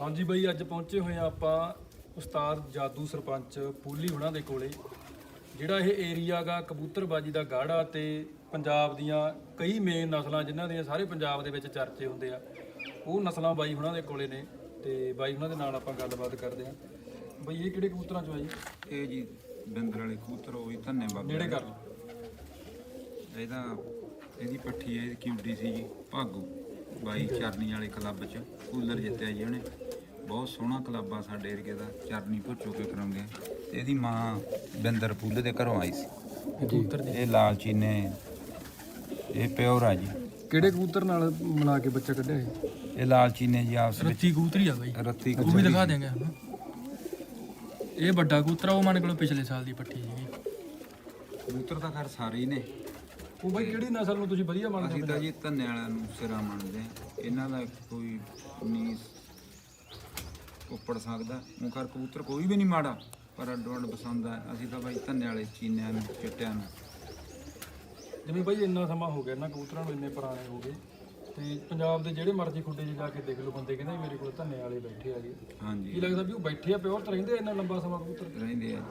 ਹਾਂਜੀ ਬਾਈ ਅੱਜ ਪਹੁੰਚੇ ਹੋਏ ਆ ਆਪਾਂ ਉਸਤਾਦ ਜਾਦੂ ਸਰਪੰਚ ਪੂਲੀ ਹੁਣਾਂ ਦੇ ਕੋਲੇ ਜਿਹੜਾ ਇਹ ਏਰੀਆ ਗਾ ਕਬੂਤਰਬਾਜੀ ਦਾ ਗਾੜਾ ਤੇ ਪੰਜਾਬ ਦੀਆਂ ਕਈ ਮੇਨ ਨਸਲਾਂ ਜਿਨ੍ਹਾਂ ਦੀਆਂ ਸਾਰੇ ਪੰਜਾਬ ਦੇ ਵਿੱਚ ਚਰਚੇ ਹੁੰਦੇ ਆ ਉਹ ਨਸਲਾਂ ਬਾਈ ਹੁਣਾਂ ਦੇ ਕੋਲੇ ਨੇ ਤੇ ਬਾਈ ਹੁਣਾਂ ਦੇ ਨਾਲ ਆਪਾਂ ਗੱਲਬਾਤ ਕਰਦੇ ਆ ਬਾਈ ਇਹ ਕਿਹੜੇ ਕਬੂਤਰਾਂ ਚੋਂ ਆ ਜੀ? ਇਹ ਜੀ ਬਿੰਦਰ ਵਾਲੇ ਕਬੂਤਰ ਉਹ ਵੀ ਧੰਨੇ ਬਾਬੇ ਨੇੜੇ ਕਰ ਲਓ। ਇਹਦਾ ਇਹਦੀ ਪੱਠੀ ਹੈ ਇਹਦੀ ਕਿਊਟੀ ਸੀ ਜੀ ਭਾਗੂ ਬਾਈ ਚਰਨੀ ਵਾਲੇ ਕਲੱਬ 'ਚ ਕੂਲਰ ਜਿੱਤਿਆ ਜੀ ਉਹਨੇ। ਬਹੁਤ ਸੋਹਣਾ ਕਲੱਬ ਆ ਸਾਡੇ ਏਰੀਏ ਦਾ ਚਰਨੀ ਭੁੱਚੋ ਕੇ ਆ ਤੇ ਇਹਦੀ ਮਾਂ ਬਿੰਦਰ ਪੁੱਲ ਦੇ ਘਰੋਂ ਆਈ ਸੀ। ਕਬੂਤਰ ਇਹ ਲਾਲ ਚੀਨੇ ਇਹ ਪਿਓਰ ਆ ਜੀ। ਕਿਹੜੇ ਕਬੂਤਰ ਨਾਲ ਮਿਲਾ ਕੇ ਬੱਚਾ ਕੱਢਿਆ ਇਹ? ਇਹ ਲਾਲ ਚੀਨੇ ਜੀ ਆਪਸ ਵਿੱਚ। ਰੱਤੀ ਕਬੂਤਰੀ ਆ ਬਾਈ। ਰੱਤੀ ਉਹ ਵੀ ਦਿਖਾ ਹੁਣ ਇਹ ਵੱਡਾ ਕਬੂਤਰ ਆ, ਉਹ ਮਨ ਕੋਲ ਪਿਛਲੇ ਸਾਲ ਦੀ ਪੱਠੀ ਸੀਗੀ। ਕਬੂਤਰ ਤਾਂ ਖੈਰ ਸਾਰੇ ਹੀ ਨੇ। ਉਹ ਬਾਈ ਕਿਹੜੀ ਨਸਲ ਨੂੰ ਤੁਸੀਂ ਵਧੀਆ ਮੰਨਦੇ ਅਸੀਂ ਤਾਂ ਜੀ ਧੰਨੇ ਵਾਲਿਆਂ ਨੂੰ ਸਿਰਾ ਮੰਨਦੇ ਹਾਂ। ਇਹਨਾਂ ਦਾ ਕੋਈ ਨਹੀਂ ਉੱਪੜ ਸਕਦਾ। ਉਹ ਕਰ ਕਬੂਤਰ ਕੋਈ ਵੀ ਨਹੀਂ ਮਾੜਾ ਪਰ ਅੱਡੋ ਅੱਡ ਪਸੰਦ ਆ। ਅਸੀਂ ਤਾਂ ਬਾਈ ਧੰਨੇ ਵਾਲੇ ਚੀਨਿਆਂ ਨੂੰ ਚਿੱਟਿਆਂ ਨੂੰ। ਜਿਵੇਂ ਬਾਈ ਇੰਨਾ ਸਮਾਂ ਹੋ ਗਿਆ ਇਹਨਾਂ ਕਬੂਤਰਾਂ ਨੂੰ ਇੰਨੇ ਪੁਰਾਣੇ ਹੋ ਗਏ ਤੇ ਪੰਜਾਬ ਦੇ ਜਿਹੜੇ ਮਰਜ਼ੀ ਖੁੱਡੇ 'ਚ ਜਾ ਕੇ ਦੇਖ ਲਓ ਬੰਦੇ ਕਹਿੰਦੇ ਮੇਰੇ ਕੋਲ ਧੰਨੇ ਵਾਲੇ ਬੈਠੇ ਆਗੇ ਕੀ ਹਾਂਜੀ। ਲੱਗਦਾ ਵੀ ਉਹ ਬੈਠੇ ਆ ਪਿਓਰ ਤਾਂ ਰਹਿੰਦੇ ਆ ਇੰਨਾ ਲੰਬਾ ਸਮਾਂ ਕਬੂਤਰ? ਰਹਿੰਦੇ ਆ।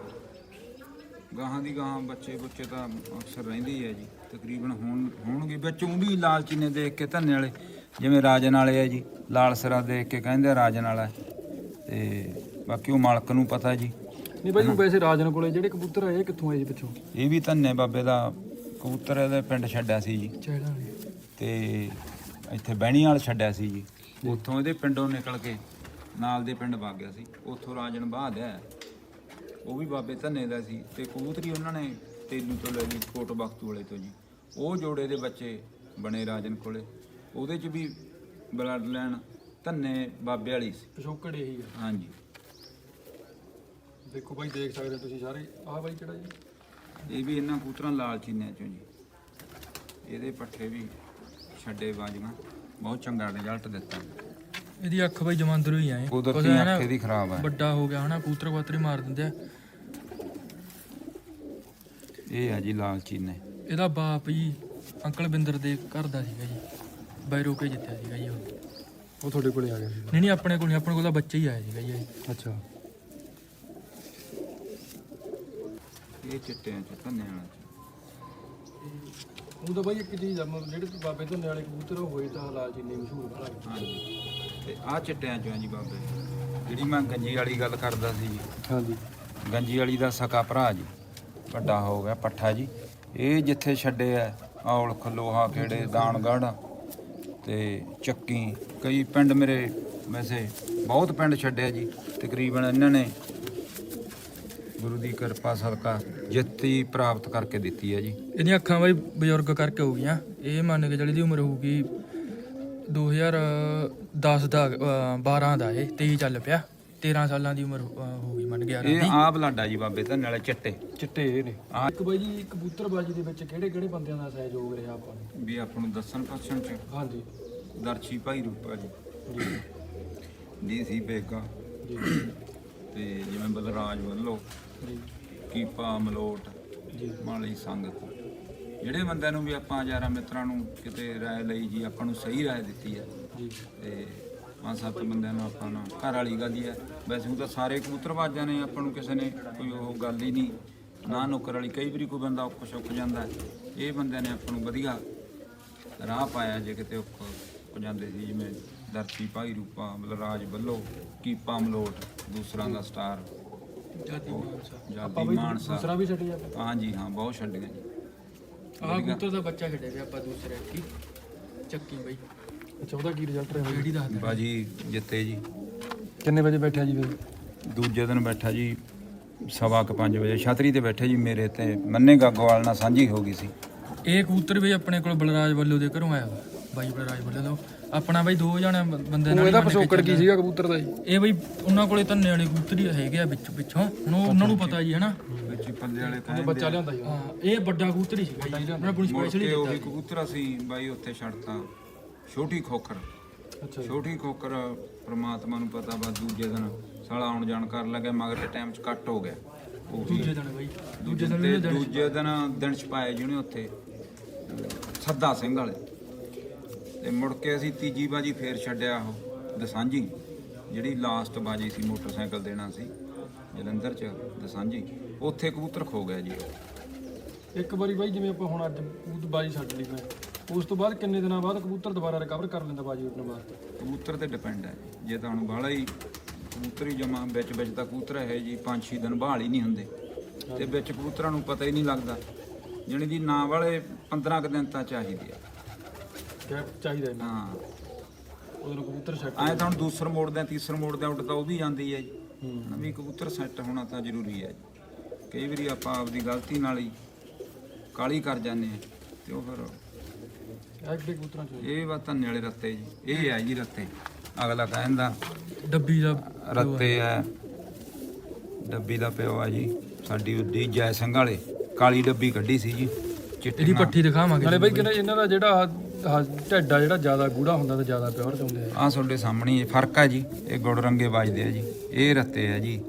ਗਾਹਾਂ ਦੀ ਗਾਹਾਂ ਬੱਚੇ ਬੁੱਚੇ ਤਾਂ ਅਕਸਰ ਰਹਿੰਦੇ ਹੀ ਆ ਜੀ। ਤਕਰੀਬਨ ਹੋਣ ਹੋਣਗੇ ਵਿੱਚੋਂ ਵੀ ਲਾਲ ਚੀਨੇ ਦੇਖ ਕੇ ਧੰਨੇ ਵਾਲੇ ਜਿਵੇਂ ਰਾਜਨ ਵਾਲੇ ਆ ਜੀ ਲਾਲ ਸਰਾ ਦੇਖ ਕੇ ਕਹਿੰਦੇ ਆ ਰਾਜਨ ਵਾਲਾ। ਤੇ ਬਾਕੀ ਉਹ ਮਾਲਕ ਨੂੰ ਪਤਾ ਜੀ। ਨਹੀਂ ਬਾਈ ਵੈਸੇ ਰਾਜਨ ਕੋਲੇ ਜਿਹੜੇ ਕਬੂਤਰ ਆਏ ਇਹ ਕਿੱਥੋਂ ਆਏ ਜੀ ਪਿੱਛੋਂ? ਇਹ ਵੀ ਧੰਨੇ ਬਾਬੇ ਦਾ ਕਬੂਤਰ ਇਹਦੇ ਪਿੰਡ ਛੱਡਿਆ ਸੀ ਜੀ। ਚੈੜਾ ਨੇ ਤੇ ਇੱਥੇ ਬਹਿਣੀ ਵਾਲ ਛੱਡਿਆ ਸੀ ਜੀ। ਉੱਥੋਂ ਇਹਦੇ ਪਿੰਡੋਂ ਨਿਕਲ ਕੇ ਨਾਲ ਦੇ ਪਿੰਡ ਵਗ ਗਿਆ ਸੀ। ਉੱਥੋਂ ਰਾਜਨ ਬਾਹਦਿਆ ਉਹ ਵੀ ਬਾਬੇ ਧੰਨੇ ਦਾ ਸੀ। ਤੇ ਕਬੂਤਰੀ ਉਹਨਾਂ ਨੇ ਤੇਲੂ ਤੋਂ ਲੈ ਲਈ ਕੋਟ ਬਖਤੂ ਵਾਲੇ ਤੋਂ ਜੀ। ਉਹ ਜੋੜੇ ਦੇ ਬੱਚੇ ਬਣੇ ਰਾਜਨ ਕੋਲੇ। ਉਹਦੇ ਚ ਵੀ ਬਲੱਡ ਲਾਈਨ ਧੰਨੇ ਬਾਬੇ ਵਾਲੀ ਸੀ। ਪਿਛੋਕੜ ਇਹੀ ਆ। ਹਾਂਜੀ। ਦੇਖੋ ਬਾਈ ਦੇਖ ਸਕਦੇ ਹੋ ਤੁਸੀਂ ਸਾਰੇ। ਆਹ ਬਾਈ ਕਿਹੜਾ ਜੀ? ਇਹ ਵੀ ਇਹਨਾਂ ਕਬੂਤਰਾਂ ਲਾਲ ਚੀਨਿਆਂ ਚੋਂ ਜੀ। ਇਹਦੇ ਪੱਠੇ ਵੀ ਛੱਡੇ ਬਾਜੀਆਂ। ਬਹੁਤ ਚੰਗਾ ਰਿਜ਼ਲਟ ਦਿੱਤਾ। ਇਹਦੀ ਅੱਖ ਬਾਈ ਜਮਾਂਦਰੂ ਹੀ ਆਏ ਕੁਦਰਤੀ ਅੱਖ ਇਹਦੀ ਖਰਾਬ ਹੈ ਵੱਡਾ ਹੋ ਗਿਆ ਹਨਾ ਕਬੂਤਰ ਕਬੂਤਰੀ ਮਾਰ ਦਿੰਦੇ ਆ। ਇਹ ਹੈ ਜੀ ਲਾਲ ਚੀਨੇ। ਇਹਦਾ ਬਾਪ ਜੀ ਅੰਕਲ ਬਿੰਦਰ ਦੇ ਘਰ ਦਾ ਸੀਗਾ ਜੀ। ਬੈਰੋ ਕੇ ਜਿੱਤਿਆ ਸੀਗਾ ਜੀ ਉਹ ਉਹ ਤੁਹਾਡੇ ਕੋਲੇ ਆ ਗਿਆ ਸੀ। ਨਹੀਂ ਨਹੀਂ ਆਪਣੇ ਕੋਲ ਨਹੀਂ ਆਪਣੇ ਕੋਲ ਤਾਂ ਬੱਚਾ ਹੀ ਆਇਆ ਸੀਗਾ ਜੀ। ਅੱਛਾ। ਇਹ ਚਿੱਟਿਆਂ ਚ ਧੰਨੇ ਵਾਲਾ ਉਹ ਤਾਂ ਬਾਈ ਇੱਕ ਚੀਜ਼ ਆ ਮਤਲਬ ਜਿਹੜੇ ਬਾਬੇ ਧੰਨੇ ਵਾਲੇ ਕਬੂਤਰ ਉਹ ਹੋਏ ਤਾਂ ਹਾਲਾਤ ਜਿੰਨੇ ਮਸ਼ਹੂਰ ਬਣਾ ਹਾਂਜੀ। ਤੇ ਆਹ ਚਿੱਟਿਆਂ ਚੋਂ ਆ ਜੀ ਬਾਬੇ। ਜਿਹੜੀ ਮੈਂ ਗੰਜੀ ਵਾਲੀ ਗੱਲ ਕਰਦਾ ਸੀ ਜੀ। ਹਾਂਜੀ। ਗੰਜੀ ਵਾਲੀ ਦਾ ਸਕਾ ਭਰਾ ਜੀ। ਵੱਡਾ ਹੋ ਗਿਆ ਪੱਠਾ ਜੀ। ਇਹ ਜਿੱਥੇ ਛੱਡੇ ਆ ਔਲਖ ਲੋਹਾ ਖੇੜੇ ਦਾਨਗੜ੍ਹ ਤੇ ਚੱਕੀ। ਕਈ ਪਿੰਡ ਮੇਰੇ ਵੈਸੇ ਬਹੁਤ ਪਿੰਡ ਛੱਡਿਆ ਜੀ। ਤਕਰੀਬਨ ਇਹਨਾਂ ਨੇ ਗੁਰੂ ਦੀ ਕਿਰਪਾ ਸਦਕਾ ਜਿੱਤੀ ਪ੍ਰਾਪਤ ਕਰਕੇ ਦਿੱਤੀ ਹੈ ਜੀ। ਇਹਦੀਆਂ ਅੱਖਾਂ ਬਾਈ ਬਜ਼ੁਰਗ ਕਰਕੇ ਹੋ ਗਈਆਂ। ਇਹ ਮੰਨ ਕੇ ਚੱਲੀ ਦੀ ਉਮਰ ਹੋਊਗੀ 2010 ਦਾ ਅਹ, 12 ਦਾ ਇਹ 23 ਚੱਲ ਪਿਆ। 13 ਸਾਲਾਂ ਦੀ ਉਮਰ ਅਹ, ਹੋ ਗਈ ਮੰਨ ਗਿਆ ਇਹ ਆਹ ਬਲਾਡਾ ਜੀ ਬਾਬੇ ਧੰਨੇ ਵਾਲੇ ਚਿੱਟੇ। ਚਿੱਟੇ ਇਹ ਨੇ। ਆਹ ਇੱਕ ਬਾਈ ਜੀ ਕਬੂਤਰਬਾਜੀ ਦੇ ਵਿੱਚ ਕਿਹੜੇ ਕਿਹੜੇ ਬੰਦਿਆਂ ਦਾ ਸਹਿਯੋਗ ਰਿਹਾ ਆਪਾਂ ਨੂੰ? ਵੀ ਆਪਾਂ ਨੂੰ ਦੱਸਣ ਪਛਣ ਚ। ਹਾਂਜੀ। ਦਰਸ਼ੀ ਭਾਈ ਰੂਪਾ ਜੀ। ਜੀ। ਡੀਸੀ ਬੇਗਾ ਜੀ। ਤੇ ਜਿਵੇਂ ਬਲਰਾਜ ਵੱਲੋਂ ਜੀ। ਕੀਪਾ ਮਲੋਟ ਜੀ। ਮਾਲੀ ਸੰਗਤ ਜਿਹੜੇ ਬੰਦਿਆਂ ਨੂੰ ਵੀ ਆਪਾਂ ਯਾਰਾਂ ਮਿੱਤਰਾਂ ਨੂੰ ਕਿਤੇ ਰਾਏ ਲਈ ਜੀ ਆਪਾਂ ਨੂੰ ਸਹੀ ਰਾਏ ਦਿੱਤੀ ਹੈ। ਜੀ। ਤੇ ਪੰਜ ਸੱਤ ਬੰਦਿਆਂ ਨੂੰ ਆਪਾਂ ਨੂੰ ਘਰ ਵਾਲੀ ਗੱਲ ਹੀ ਹੈ। ਵੈਸੇ ਉਹ ਤਾਂ ਸਾਰੇ ਕਬੂਤਰਬਾਜ਼ਾਂ ਨੇ ਆਪਾਂ ਨੂੰ ਕਿਸੇ ਨੇ ਕੋਈ ਉਹ ਗੱਲ ਹੀ ਨਹੀਂ। ਨਾ ਨੌਕਰ ਵਾਲੀ ਕਈ ਵਾਰੀ ਕੋਈ ਬੰਦਾ ਔਖ ਸੁੱਕ ਜਾਂਦਾ। ਇਹ ਬੰਦਿਆਂ ਨੇ ਆਪਾਂ ਨੂੰ ਵਧੀਆ ਰਾਹ ਪਾਇਆ ਜੇ ਕਿਤੇ ਔਖ ਜਾਂਦੇ ਸੀ ਜਿਵੇਂ ਦਰਤੀ ਭਾਈ ਰੂਪਾ ਬਲਰਾਜ ਵੱਲੋਂ ਕੀਪਾ ਮਲੋਟ ਦੂਸਰਾ ਦਾ ਸਟਾਰ। ਜਾਤੀ ਮਾਨਸਾ। ਆਪਾਂ ਜਾਦੀ ਮਾਨਸਾ। ਦੂਸਰਾ ਵੀ ਛੱਡੀ ਆਪਾਂ ਹਾਂਜੀ ਹਾਂ ਬਹੁਤ ਛੱਡੀਆਂ ਜੀ। ਆਹ ਕਬੂਤਰ ਦਾ ਬੱਚਾ ਛੱਡਿਆ ਗਿਆ ਆਪਾਂ ਦੂਸਰੇ ਕੀ? ਚੱਕੀ ਬਾਈ। ਅੱਛਾ ਉਹਦਾ ਕੀ ਰਿਜ਼ਲਟ ਰਿਹਾ ਜਿਹੜੀ ਦੱਸਦਾ? ਬਾਜੀ ਜਿੱਤੇ ਜੀ। ਕਿੰਨੇ ਵਜੇ ਬੈਠਿਆ ਜੀ ਫਿਰ? ਦੂਜੇ ਦਿਨ ਬੈਠਾ ਜੀ ਸਵਾ ਕੁ ਪੰਜ ਵਜੇ। ਛਤਰੀ ਤੇ ਬੈਠੇ ਜੀ ਮੇਰੇ ਤੇ ਮੰਨੇ ਗਾਗੋਵਾਲ ਨਾਲ ਸਾਂਝੀ ਹੋ ਗਈ ਸੀ। ਇਹ ਕਬੂਤਰ ਵੀ ਆਪਣੇ ਕੋਲ ਬਲਰਾਜ ਵੱਲੋਂ ਦੇ ਘਰੋਂ ਆਇਆ ਵਾ। ਬਾਈ ਬਲਰਾਜ ਵੱਲੋਂ ਤੋਂ ਆਪਣਾ ਬਾਈ ਦੋ ਜਣੇ ਬੰਦੇ ਨਾਲ ਹੀ ਇਹਦਾ ਮੰਨ ਕੇ। ਸੀਗਾ ਕਬੂਤਰ ਦਾ ਜੀ? ਇਹ ਬਈ ਉਹਨਾਂ ਕੋਲੇ ਧੰਨੇ ਵਾਲੇ ਕਬੂਤਰ ਹੀ ਹੈਗੇ ਆ ਵਿੱਚ ਪਿੱਛੋਂ। ਹੁਣ ਉਹ- ਉਹਨਾਂ ਨੂੰ ਪਤਾ ਜੀ ਹਨਾ? ਵਿੱਚ ਪੱਲੇ ਵਾਲੇ ਉਹਦੇ ਬੱਚਾ ਲਿਆਂਦਾ ਜੀ ਹਾਂ ਇਹ ਵੱਡਾ ਕਬੂਤਰ ਹੀ ਸੀਗਾ ਜੀ ਉਹਨਾਂ ਕੋਲ ਮੁੜ ਸਪੈਸ਼ਲ ਹੀ ਕੇ ਦਿੱਤਾ। ਉਹੀ ਕਬੂਤਰ ਅਸੀਂ ਬਾਈ ਉੱਥੇ ਛੱਡਤਾ। ਛੋਟੀ ਖੋਖਰ। ਅੱਛਾ ਛੋਟੀ ਖੋਖਰ ਪ੍ਰਮਾਤਮਾ ਨੂੰ ਪਤਾ ਬਸ ਦੂਜੇ ਦਿਨ ਸਾਲਾ ਆਉਣ ਜਾਣ ਕਰਨ ਲੱਗਾ ਮਗਰ ਟਾਈਮ 'ਚ ਕੱਟ ਹੋ ਗਿਆ। ਉਹ ਵੀ ਦੂਜੇ ਦਿਨ ਬਾਈ ਦੂਜੇ ਦਿਨ ਤੇ ਦੂਜੇ ਦਿਨ ਦਿਨ ਚ ਪਾਏ ਜਿਹਨੇ ਉੱਥੇ ਸੱਦਾ ਸਿੰਘ ਵਾਲੇ। ਤੇ ਮੁੜ ਕੇ ਅਸੀਂ ਤੀਜੀ ਬਾਜੀ ਫੇਰ ਛੱਡਿਆ ਉਹ ਦਸਾਂਝੀ। ਜਿਹੜੀ ਲਾਸਟ ਬਾਜੀ ਸੀ ਮੋਟਰਸਾਈਕਲ ਦੇਣਾ ਸੀ ਜਲੰਧਰ ਚ ਦਸਾਂਜੀ ਉੱਥੇ ਕਬੂਤਰ ਖੋ ਗਿਆ ਜੀ ਇੱਕ ਵਾਰੀ ਬਾਈ ਜਿਵੇਂ ਆਪਾਂ ਹੁਣ ਅੱਜ ਕਬੂਤਰ ਬਾਜੀ ਛੱਡ ਲਈ ਮੈਂ। ਉਸ ਤੋਂ ਬਾਅਦ ਕਿੰਨੇ ਦਿਨਾਂ ਬਾਅਦ ਕਬੂਤਰ ਦੁਬਾਰਾ ਰਿਕਵਰ ਕਰ ਲੈਂਦਾ ਬਾਜੀ ਉੱਡਣ ਵਾਸਤੇ? ਕਬੂਤਰ ਤੇ ਡਿਪੈਂਡ ਹੈ। ਜੇ ਤਾਂ ਹੁਣ ਬਾਹਲਾ ਹੀ ਕਬੂਤਰ ਹੀ ਜਮਾ ਵਿੱਚ ਵਿੱਚ ਤਾਂ ਕਬੂਤਰ ਹੈ ਜੀ 5-6 ਦਿਨ ਬਹਾਲ ਹੀ ਨਹੀਂ ਹੁੰਦੇ। ਤੇ ਵਿੱਚ ਕਬੂਤਰਾਂ ਨੂੰ ਪਤਾ ਹੀ ਨਹੀਂ ਲੱਗਦਾ। ਜਾਣੀ ਦੀ ਨਾਂ ਵਾਲੇ 15 ਕੁ ਦਿਨ ਤਾਂ ਚਾਹੀਦੇ ਆ। ਗੈਪ ਚਾਹੀਦਾ ਇਹਨਾਂ ਹਾਂ। ਉਹਦੇ ਨੂੰ ਕਬੂਤਰ ਛੱਡ ਐਂ ਤਾਂ ਹੁਣ ਦੂਸਰ ਮੋੜਦੇ ਆ ਤੀਸਰ ਮੋੜਦੇ ਆ ਉੱਡ ਤਾਂ ਉਹ ਵੀ ਜਾਂਦੀ ਹੈ ਜੀ। ਹੂੰ। ਹਨਾ ਵੀ ਕਬੂਤਰ ਸੈੱਟ ਹੋਣਾ ਤਾਂ ਜ਼ਰੂਰੀ ਹੈ ਜੀ। ਕਈ ਵਾਰੀ ਆਪਾਂ ਆਪਦੀ ਗਲਤੀ ਨਾਲ ਹੀ ਕਾਲੀ ਕਰ ਜਾਂਦੇ ਆ ਤੇ ਉਹ ਫਿਰ ਇਹ ਕਬੂਤਰਾਂ ਚ। ਇਹ ਵਾ ਧੰਨੇ ਵਾਲੇ ਰੱਤੇ ਜੀ ਇਹ ਹੈ ਜੀ ਰੱਤੇ। ਅਗਲਾ ਕਹਿੰਦਾ ਡੱਬੀ ਦਾ ਰੱਤੇ ਹੈ ਡੱਬੀ ਦਾ ਪਿਓ ਆ ਜੀ ਸਾਡੀ ਉੱਡੀ ਜੈ ਸਿੰਘ ਵਾਲੇ। ਕਾਲੀ ਡੱਬੀ ਕੱਢੀ ਸੀ ਜੀ ਚਿੱਟੀ ਇਹਦੀ। ਪੱਠੀ ਦਿਖਾਵਾਂਗੇ। ਨਾਲੇ ਬਾਈ ਕਹਿੰਦੇ ਇਹਨਾਂ ਦਾ ਜਿਹੜਾ ਢਿੱਡ ਆ ਜਿਹੜਾ ਜ਼ਿਆਦਾ ਗੂੜਾ ਹੁੰਦਾ ਤੇ ਜ਼ਿਆਦਾ ਪਿਓਰ ਚ ਹੁੰਦੇ। ਆ ਆਹ ਤੁਹਾਡੇ ਸਾਹਮਣੇ ਹੀ ਫ਼ਰਕ ਆ ਜੀ ਇਹ ਗੁੜ ਰੰਗੇ ਵੱਜਦੇ ਆ ਜੀ ਇਹ ਰੱਤੇ ਆ ਜੀ।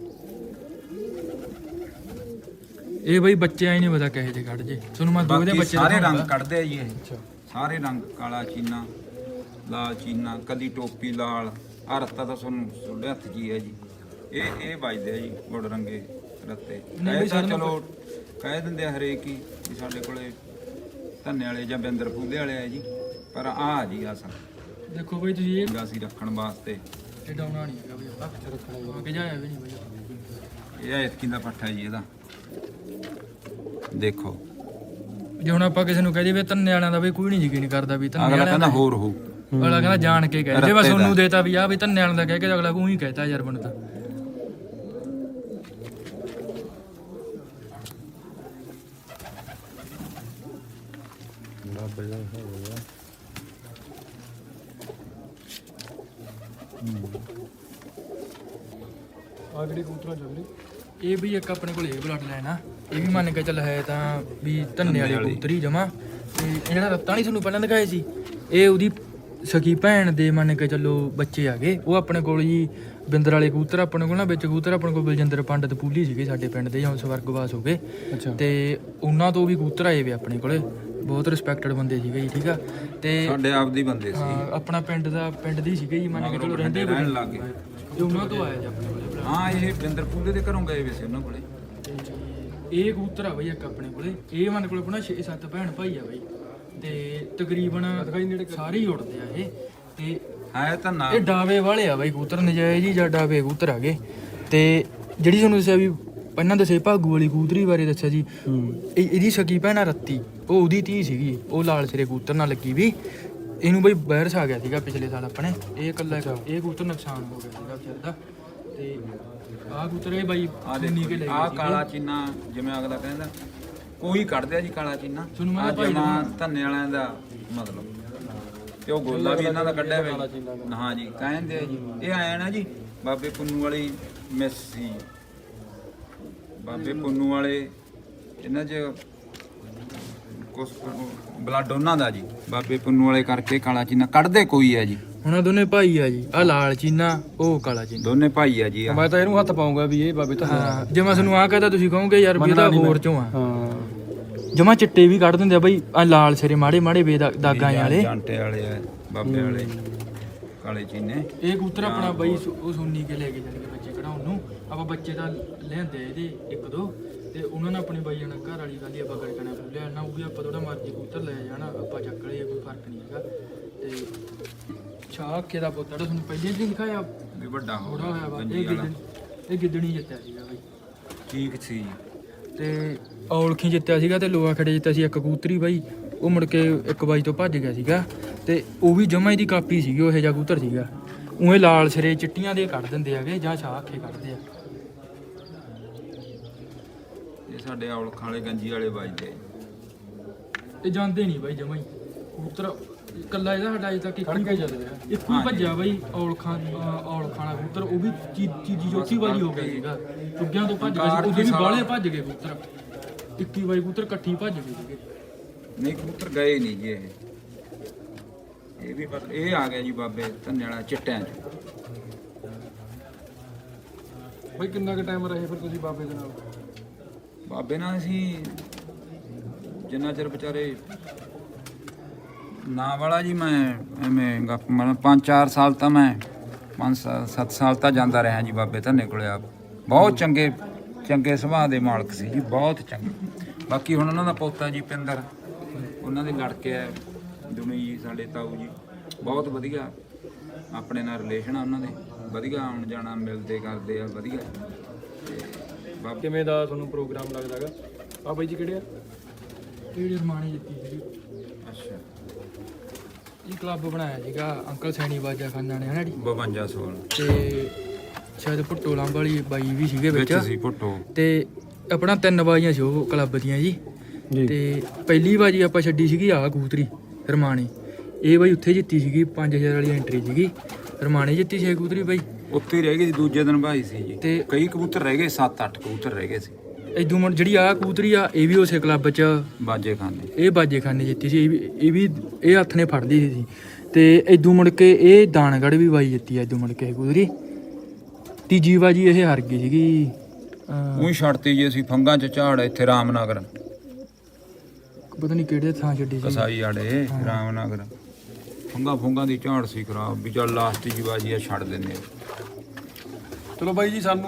ਇਹ ਬਈ ਬੱਚੇ ਆਈ ਨਹੀਂ ਪਤਾ ਕਹੇ ਜੇ ਕੱਢ ਜੇ। ਤੁਹਾਨੂੰ ਮੈਂ ਦੋ ਬੱਚੇ ਸਾਰੇ। ਰੰਗ ਕੱਢਦੇ ਆ ਜੀ ਇਹ। ਅੱਛਾ। ਸਾਰੇ ਰੰਗ ਕਾਲਾ ਚੀਨਾ ਲਾਲ ਚੀਨਾ ਕਦੀ ਟੋਪੀ ਲਾਲ। ਆਹ ਰੱਤਾ ਤਾਂ ਤੁਹਾਨੂੰ ਤੁਹਾਡੇ ਹੱਥ 'ਚ ਹੀ ਹੈ ਜੀ। ਇਹ ਇਹ ਵੱਜਦੇ ਆ ਜੀ ਗੁੜ ਰੰਗੇ ਰੱਤੇ। ਨਹੀਂ ਇਹ ਤਾਂ ਚਲੋ ਕਹਿ ਦਿੰਦੇ ਆ ਹਰੇਕ ਹੀ ਵੀ ਸਾਡੇ ਕੋਲੇ ਧੰਨੇ ਵਾਲੇ ਜਾਂ ਬਿੰਦਰ ਫੂਲੇ ਵਾਲੇ ਆ ਜੀ। ਪਰ ਆਹ ਜੀ ਅਸਲ ਦੇਖੋ ਬਈ ਤੁਸੀਂ ਇਹ ਜਿਹੜਾ ਅਸੀਂ ਰੱਖਣ ਵਾਸਤੇ। ਇਹ ਡਾਉਣਾ ਨਹੀਂ ਹੈਗਾ ਬਈ ਆਪਾਂ। ਰੱਖਣਾ ਹੀ ਆ। ਕੇ ਜਾਇਆ ਵੀ ਨਹੀਂ ਬਈ ਇਹ ਐਤਕੀ ਦਾ ਪੱਠਾ ਜੀ ਇਹਦਾ। ਦੇਖੋ। ਜੇ ਹੁਣ ਆਪਾਂ ਕਿਸੇ ਨੂੰ ਕਹਿ ਦਈਏ ਧੰਨੇ ਵਾਲਿਆਂ ਦਾ ਬਈ ਕੋਈ ਨਹੀਂ ਯਕੀਨ ਕਰਦਾ ਵੀ ਧੰਨੇ ਅਗਲਾ ਵਾਲਿਆਂ ਕਹਿੰਦਾ ਦਾ ਹੋਰ ਹੋਊ ਅਗਲਾ ਕਹਿੰਦਾ ਜਾਣ ਕੇ ਕਹਿ ਜੇ ਬਸ ਦਾ। ਉਹਨੂੰ ਦੇਤਾ ਵੀ ਆ ਵੀ ਧੰਨੇ ਵਾਲਿਆਂ ਦਾ ਕਹਿ ਕੇ ਅਗਲਾ ਕੋਈ ਹੀ ਕਹਿਤਾ ਯਾਰ ਬਣ ਤਾਂ। ਆ ਕਿਹੜੇ ਕਬੂਤਰਾਂ ਚ ਵੀਰੇ ਇਹ ਵੀ ਇੱਕ ਆਪਣੇ ਕੋਲ ਇਹ ਬਲੱਡ ਲਾਈਨ ਆ। ਇਹ ਵੀ ਮੰਨ ਕੇ ਚੱਲ ਹੈ ਤਾਂ ਵੀ ਧੰਨੇ ਵਾਲੀ। ਕਬੂਤਰੀ ਜਮਾ। ਤੇ ਇਹ ਜਿਹੜਾ ਰੱਤਾ ਨਹੀਂ ਤੁਹਾਨੂੰ ਪਹਿਲਾਂ ਦਿਖਾਏ ਸੀ ਇਹ ਉਹਦੀ ਸਕੀ ਭੈਣ ਦੇ ਮੰਨ ਕੇ ਚੱਲੋ ਬੱਚੇ ਆਗੇ ਉਹ ਆਪਣੇ ਕੋਲ ਜੀ ਬਿੰਦਰ ਵਾਲੇ ਕਬੂਤਰ ਆਪਣੇ ਕੋਲ ਨਾ ਵਿੱਚ ਕਬੂਤਰ ਆਪਣੇ ਕੋਲ ਬਲਜਿੰਦਰ ਪੰਡਤ ਪੂਲੀ ਸੀਗੇ ਸਾਡੇ ਪਿੰਡ ਦੇ ਜਾਂ ਸਵਰਗਵਾਸ ਹੋ ਗਏ। ਤੇ ਉਹਨਾਂ ਤੋਂ ਵੀ ਕਬੂਤਰ ਆਏ ਵੇ ਆਪਣੇ ਕੋਲੇ। ਬਹੁਤ ਰਿਸਪੈਕਟਡ ਬੰਦੇ ਸੀਗੇ ਜੀ ਠੀਕ ਆ? ਤੇ ਸਾਡੇ ਆਪ ਦੇ ਬੰਦੇ ਸੀ ਆਪਣਾ ਪਿੰਡ ਦਾ ਪਿੰਡ ਦੀ ਸੀਗੇ ਜੀ ਮੰਨ ਕੇ ਚਲੋ ਰਹਿੰਦੇ ਰਹਿਣ ਲੱਗ ਗਏ। ਉਹਨਾਂ ਤੋਂ ਆਇਆ ਜੀ ਆਪਣੇ ਕੋਲੇ। ਹਾਂ ਇਹ ਬਿੰਦਰ ਫੂਲੇ ਦੇ ਘਰੋਂ ਗਏ ਵੇ ਸੀ ਉਹਨਾਂ ਕੋਲੇ। ਇਹ ਕਬੂਤਰ ਆ ਬਈ ਇੱਕ ਆਪਣੇ ਕੋਲੇ। ਇਹ ਮਨ ਕੋਲੇ ਆਪਣਾ 6-7 ਭੈਣ ਭਾਈ ਆ ਬਈ। ਤੇ ਤਕਰੀਬਨ ਸਾਰੇ ਹੀ ਉੜਦੇ ਆ ਇਹ। ਤੇ ਹੈ ਤਾਂ ਨਾ ਇਹ ਡਾਵੇ ਵਾਲੇ ਆ ਬਈ ਕਬੂਤਰ ਨਜਾਇਜ਼ ਹੀ ਜਾਂ ਡਾਵੇ ਕਬੂਤਰ ਆਗੇ ਤੇ ਜਿਹੜੀ ਤੁਹਾਨੂੰ ਦੱਸਿਆ ਵੀ ਪਹਿਲਾਂ ਦੱਸੇ ਭਾਗੂ ਵਾਲੀ ਕਬੂਤਰੀ ਬਾਰੇ ਦੱਸਿਆ ਜੀ ਇਹ- ਇਹਦੀ ਸਕੀ ਭੈਣ ਆ ਰੱਤੀ। ਉਹ ਉਹਦੀ ਧੀ ਸੀਗੀ ਉਹ ਲਾਲ ਸਿਰੇ ਕਬੂਤਰ ਨਾਲ ਲੱਗੀ ਵੀ। ਇਹਨੂੰ ਬਈ ਵਾਇਰਸ ਆ ਗਿਆ ਸੀਗਾ ਪਿਛਲੇ ਸਾਲ ਆਪਣੇ। ਇਹ ਇਕੱਲਾ ਇੱਕ- ਇਹ ਕਬੂਤਰ ਨੁਕਸਾਨ ਹੋ ਗਿਆ ਸੀਗਾ ਵਿਚਾਰ ਦਾ। ਤੇ ਆਹ ਇਹ ਬਾਈ ਆ ਸੁੰਨੀ ਕੇ ਲੈ ਆ ਗਏ ਕਾਲਾ ਚੀਨਾ ਜਿਵੇਂ ਅਗਲਾ ਕਹਿੰਦਾ ਕੋਈ ਕੱਢਦੇ ਆ ਜੀ ਕਾਲਾ ਚੀਨਾ। ਤੁਹਾਨੂੰ ਮੈਂ ਆਹ ਭਾਈ ਜਮਾਂ ਧੰਨੇ ਵਾਲਿਆਂ ਦਾ ਮਤਲਬ। ਤੇ ਉਹ ਗੋਲਾ ਵੀ ਇਹਨਾਂ ਦਾ ਕੱਢਿਆ ਹੋਇਆ ਜੀ। ਹਾਂ ਜੀ ਕਹਿੰਦੇ ਆ ਜੀ। ਇਹ ਆਇਆ ਨਾ ਜੀ ਬਾਬੇ ਪੁੰਨੂ ਵਾਲੀ ਮਿਸ ਸੀ। ਬਾਬੇ ਪੁੰਨੂ ਵਾਲੇ ਇਹਨਾਂ 'ਚ ਕੁਛ ਬਲੱਡ ਉਹਨਾਂ ਦਾ ਜੀ। ਬਾਬੇ ਪੁੰਨੂ ਵਾਲੇ ਕਰਕੇ ਕਾਲਾ ਚੀਨਾ ਕੱਢਦੇ ਕੋਈ ਹੈ ਜੀ। ਆਹ ਦੋਨੇ ਭਾਈ ਆ ਜੀ ਆ ਲਾਲ ਚੀਨਾ ਉਹ ਕਾਲਾ ਚੀਨਾ। ਦੋਨੇ ਭਾਈ ਆ ਜੀ। ਮੈਂ ਤਾਂ ਇਹਨੂੰ ਹੱਥ ਪਾਉਂਗਾ ਵੀ ਇਹ ਬਾਬੇ ਤਾਂ ਹਾਂ। ਜੇ ਮੈਂ ਤੁਹਾਨੂੰ ਆ ਕਹਦਾ ਤੁਸੀਂ ਕਹੋਗੇ ਯਾਰ ਵੀ ਇਹਦਾ ਹੋਰ ਚੋਂ ਆ। ਹਾਂ। ਜਮਾ ਚਿੱਟੇ ਵੀ ਕੱਢ ਦਿੰਦੇ ਆ ਬਈ ਆ ਲਾਲ ਸਿਰੇ ਮਾੜੇ ਮਾੜੇ ਵੇ ਦਾਗਾਂ ਵਾਲੇ। ਜਾਂਟੇ ਵਾਲੇ ਆ ਬਾਬੇ ਵਾਲੇ ਕਾਲੇ ਚੀਨੇ। ਇਹ ਕਬੂਤਰ ਆਪਣਾ ਬਈ ਉਹ ਸੁੰਨੀ ਕੇ ਲੈ ਕੇ ਜਾਣਗੇ ਬੱਚੇ ਕਢਾਉਣ ਨੂੰ। ਆਪਾਂ ਬੱਚੇ ਤਾਂ ਲਿਆਂਦੇ ਆ ਇਹਦੇ ਇੱਕ ਦੋ ਤੇ ਉਹਨਾਂ ਨੇ ਆਪਣੀ ਬਾਈ ਜਣ ਘਰ ਵਾਲੀ ਗੱਲ ਹੀ ਆਪਾਂ ਕਰਕੇ ਲਿਆ ਨਾ ਉਹ ਵੀ ਆਪਾਂ ਥੋੜਾ ਮਰਜ਼ੀ ਕਬੂਤਰ ਲੈ ਜਾਣਾ ਆਪਾਂ ਚੱਕ ਲਈਏ ਕੋਈ ਫ਼ਰਕ ਨਹੀਂ ਹੈਗਾ। ਤੇ ਛਾਕੇ ਦਾ ਪੁੱਤਰ ਤੁਹਾਨੂੰ ਪਹਿਲੇ ਦਿਨ ਦਿਖਾਇਆ ਵੀ ਵੱਡਾ ਹੋ ਥੋੜਾ ਹੋਇਆ ਵਾ। ਇਹ ਗਿੱਦੜ- ਇਹ ਗਿੱਦਣੀ ਜਿੱਤਿਆ ਸੀਗਾ ਬਈ। ਠੀਕ ਸੀ। ਤੇ ਔਲਖੀ ਜਿੱਤਿਆ ਸੀਗਾ ਤੇ ਲੋਹਾ ਖੜੇ ਜਿੱਤਿਆ ਸੀ ਇੱਕ ਕਬੂਤਰੀ ਬਾਈ। ਉਹ ਮੁੜ ਕੇ ਇੱਕ ਬਾਈ ਤੋਂ ਭੱਜ ਗਿਆ ਸੀਗਾ। ਤੇ ਉਹ ਵੀ ਜਮਾ ਇਹਦੀ ਕਾਪੀ ਸੀਗੀ ਉਹ ਜਿਹਾ ਕਬੂਤਰ ਸੀਗਾ। ਉਵੇਂ ਲਾਲ ਸਿਰੇ ਚਿੱਟੀਆਂ ਦੇ ਕੱਢ ਦਿੰਦੇ ਆਗੇ ਜਾਂ ਛਾਹ ਅੱਖੇ ਕੱਢਦੇ ਆ। ਇਹ ਸਾਡੇ ਔਲਖਾਂ ਵਾਲੇ ਗੰਜੀ ਵਾਲੇ ਵੱਜਦੇ। ਆ। ਇਹ ਜਾਂਦੇ ਨਹੀਂ ਬਾਈ ਜਮਾ ਹੀ। ਕਬੂਤਰ ਇਕੱਲਾ ਇਹਦਾ ਸਾਡਾ ਅਜੇ ਤੱਕ ਇੱਕ ਕੇ ਚੱਲ ਰਿਹਾ। ਇੱਕੋ ਹੀ ਭੱਜਿਆ ਬਾਈ ਔਲਖਾਂ ਅਹ ਔਲਖਾਂ ਵਾਲਾ ਕਬੂਤਰ ਉਹ ਵੀ ਚੀਜੀ ਚੌਥੀ ਵਾਰੀ ਹੋ ਗਿਆ ਸੀਗਾ। ਚੁੱਗਿਆਂ ਤੋਂ ਭੱਜ ਗਿਆ ਉਹਦੇ ਵੀ ਬਾਹਲੇ ਭੱਜ ਗਏ ਕਬੂਤਰ। 21 ਵਾਰੀ ਕਬੂਤਰ ਇਕੱਠੀ ਭੱਜ ਗਏ ਸੀਗੇ। ਨਹੀਂ ਕਬੂਤਰ ਗਏ ਨਹੀਂ ਜੀ ਇਹ। ਇਹ ਵੀ ਪਰ ਇਹ ਆ ਗਿਆ ਜੀ ਬਾਬੇ ਧੰਨੇ ਵਾਲਾ ਚਿੱਟਿਆਂ ਚ। ਬਈ ਕਿੰਨਾ ਕੁ ਟਾਈਮ ਰਹੇ ਫਿਰ ਤੁਸੀਂ ਬਾਬੇ ਦੇ ਨਾਲ? ਬਾਬੇ ਨਾਲ ਅਸੀਂ ਜਿੰਨਾ ਚਿਰ ਵਿਚਾਰੇ ਨਾ ਵਾਲਾ ਜੀ ਮੈਂ ਐਵੇਂ ਗੱਪ ਮਾਰਾਂ। ਪੰਜ ਚਾਰ ਸਾਲ ਤਾਂ ਮੈਂ ਪੰਜ ਸਾਲ 7 ਸਾਲ ਤਾਂ ਜਾਂਦਾ ਰਿਹਾ ਜੀ ਬਾਬੇ ਧੰਨੇ ਕੋਲੇ ਆਪ। ਬਹੁਤ ਚੰਗੇ ਚੰਗੇ ਸੁਭਾਅ ਦੇ ਮਾਲਕ ਸੀ ਜੀ ਬਹੁਤ ਚੰਗੇ। ਬਾਕੀ ਹੁਣ ਉਹਨਾਂ ਦਾ ਪੋਤਾ ਜੀ ਪਿੰਦਰ ਉਹਨਾਂ ਦੇ ਲੜਕੇ ਆ ਦੁਨੀ ਜੀ ਸਾਡੇ ਤਾਊ ਜੀ। ਬਹੁਤ ਵਧੀਆ ਆਪਣੇ ਨਾਲ ਰਿਲੇਸ਼ਨ ਆ ਉਹਨਾਂ ਦੇ। ਵਧੀਆ ਆਉਣ ਜਾਣਾ ਮਿਲਦੇ ਕਰਦੇ ਆ ਵਧੀਆ। ਤੇ ਬਾਬੇ ਕਿਵੇਂ ਦਾ ਤੁਹਾਨੂੰ ਪ੍ਰੋਗਰਾਮ ਲੱਗਦਾਗਾ ਆ ਬਾਈ ਜੀ ਕਿਹੜੇ ਆ? ਕਿਹੜੀ ਰਮਾਣੀ ਜਿੱਤੀ ਸੀ ਇਹ ਕਲੱਬ ਬਣਾਇਆ ਸੀਗਾ ਅੰਕਲ ਸੈਣੀ ਬਾਜਾ ਖਾਨਾ ਨੇ ਹਨਾ ਜੀ? 52 ਸੋਲ। ਤੇ ਸ਼ਾਇਦ ਭੁੱਟੋ ਲੰਬ ਵਾਲੀ ਬਾਈ ਵੀ ਸੀਗੇ ਵਿੱਚ। ਵਿੱਚ ਸੀ ਪੁੱਟੋ ਤੇ ਆਪਣਾ ਤਿੰਨ ਬਾਜੀਆਂ ਸੀ ਉਹ ਕਲੱਬ ਦੀਆਂ ਜੀ। ਜੀ। ਤੇ ਪਹਿਲੀ ਬਾਜੀ ਆਪਾਂ ਛੱਡੀ ਸੀਗੀ ਆ ਕਬੂਤਰੀ ਰਮਾਣੀ। ਇਹ ਬਾਈ ਉੱਥੇ ਜਿੱਤੀ ਸੀਗੀ 5000 ਵਾਲੀ ਐਂਟਰੀ ਸੀਗੀ। ਰਮਾਣੀ ਜਿੱਤੀ ਸੀ ਇਹ ਕਬੂਤਰੀ ਬਾਈ। ਉੱਥੇ ਹੀ ਰਹਿ ਗਏ ਜੀ ਦੂਜੇ ਦਿਨ ਭਾਈ ਸੀ ਜੀ। ਤੇ ਕਈ ਕਬੂਤਰ ਰਹਿ ਗਏ 7-8 ਕਬੂਤਰ ਰਹਿ ਗਏ ਸੀ। ਇਦੋਂ ਮੁੜ ਜਿਹੜੀ ਆ ਕਬੂਤਰੀ ਆ ਇਹ ਵੀ ਉਸੇ ਕਲੱਬ 'ਚ ਬਾਜੇ ਖਾਨੇ ਇਹ ਬਾਜੇ ਖਾਨੇ ਜਿੱਤੀ ਸੀ ਇਹ ਵੀ ਇਹ ਵੀ ਇਹ ਹੱਥ ਨੇ ਫੜਦੀ ਸੀ ਤੇ ਇਦੋਂ ਮੁੜ ਕੇ ਇਹ ਦਾਨਗੜ ਵੀ ਬਾਈ ਜਿੱਤੀ ਆ ਇਦੋਂ ਮੁੜ ਕੇ ਇਹ ਕਬੂਤਰੀ। ਤੀਜੀ ਬਾਜੀ ਇਹ ਹਾਰ ਗਈ ਸੀਗੀ। ਅਹ, ਉਹੀ ਛੱਡਤੀ ਜੀ ਅਸੀਂ ਫੰਗਾਂ ਚ ਝਾੜ ਇੱਥੇ ਰਾਮਨਗਰ। ਪਤਾ ਨਹੀਂ ਕਿਹੜੇ ਥਾਂ ਛੱਡੀ ਸੀ। ਕਸਾਈ ਆੜੇ ਰਾਮਨਗਰ। ਫੰਗਾ ਫੁੰਗਾ ਦੀ ਝਾੜ ਸੀ ਖਰਾਬ ਵੀ ਚੱਲ ਲਾਸਟ ਜੀ ਬਾਜੀ ਆ ਛੱਡ ਦਿੰਦੇ ਆ। ਚਲੋ ਬਾਈ ਜੀ ਸਾਨੂੰ